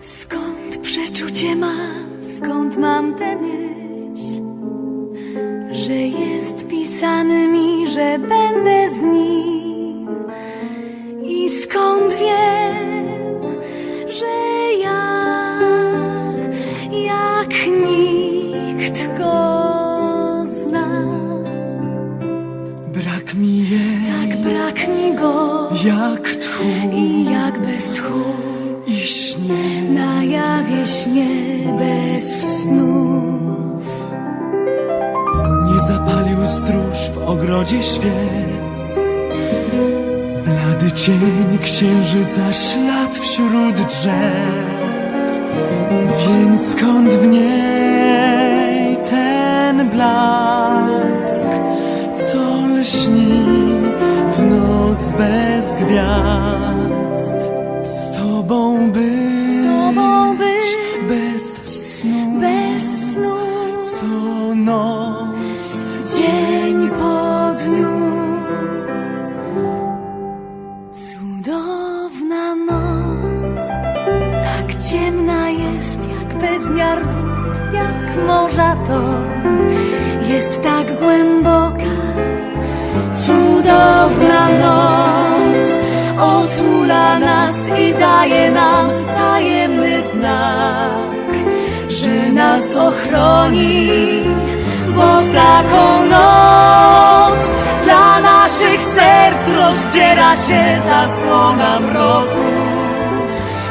Skąd przeczucie mam, skąd mam tę myśl, że jest pisany mi, że będę z nim. Brak mi go jak tchu i jak bez tchu i śnie. na jawie śnie bez snów. Nie zapalił stróż w ogrodzie świec. Blady cień księżyca, ślad wśród drzew. Więc skąd w niej ten blask, co lśni gwiazd? Z tobą być, tobą być, bez snu, Bez snu, co noc. dzień po dniu. Cudowna noc, tak ciemna jest jak bezmiar wód, jak morza toń, jest tak ochroni, bo w taką noc dla naszych serc rozdziera się zasłona mroku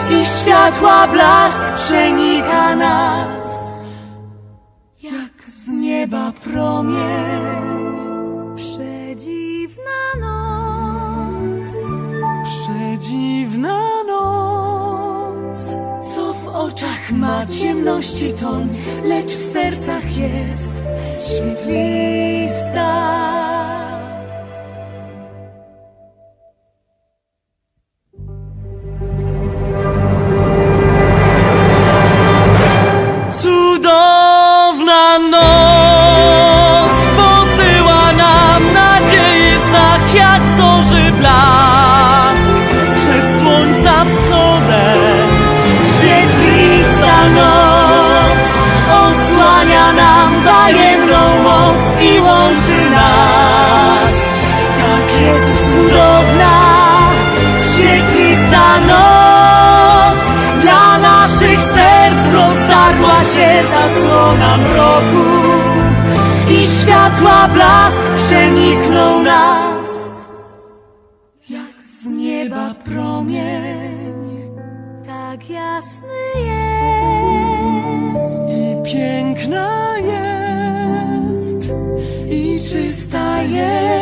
i światła blask przenika nas jak z nieba promień. Przedziwna ma ciemności toń, lecz w sercach jest świetlista. Zasłona mroku i światła blask przeniknął nas. Jak z nieba promień, tak jasny jest. I piękna jest, i czysta jest,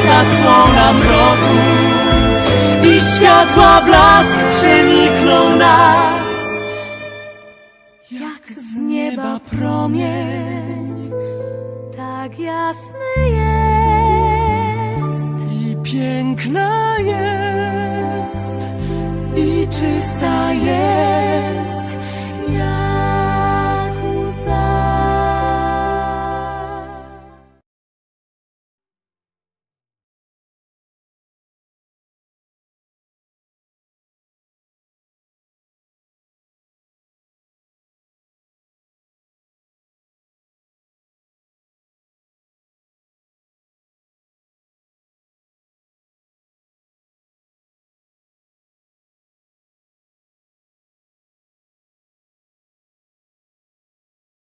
zasłona mroku i światła blask przeniknął nas. Jak z nieba promień, tak jasny jest. I piękna jest, i czysta jest.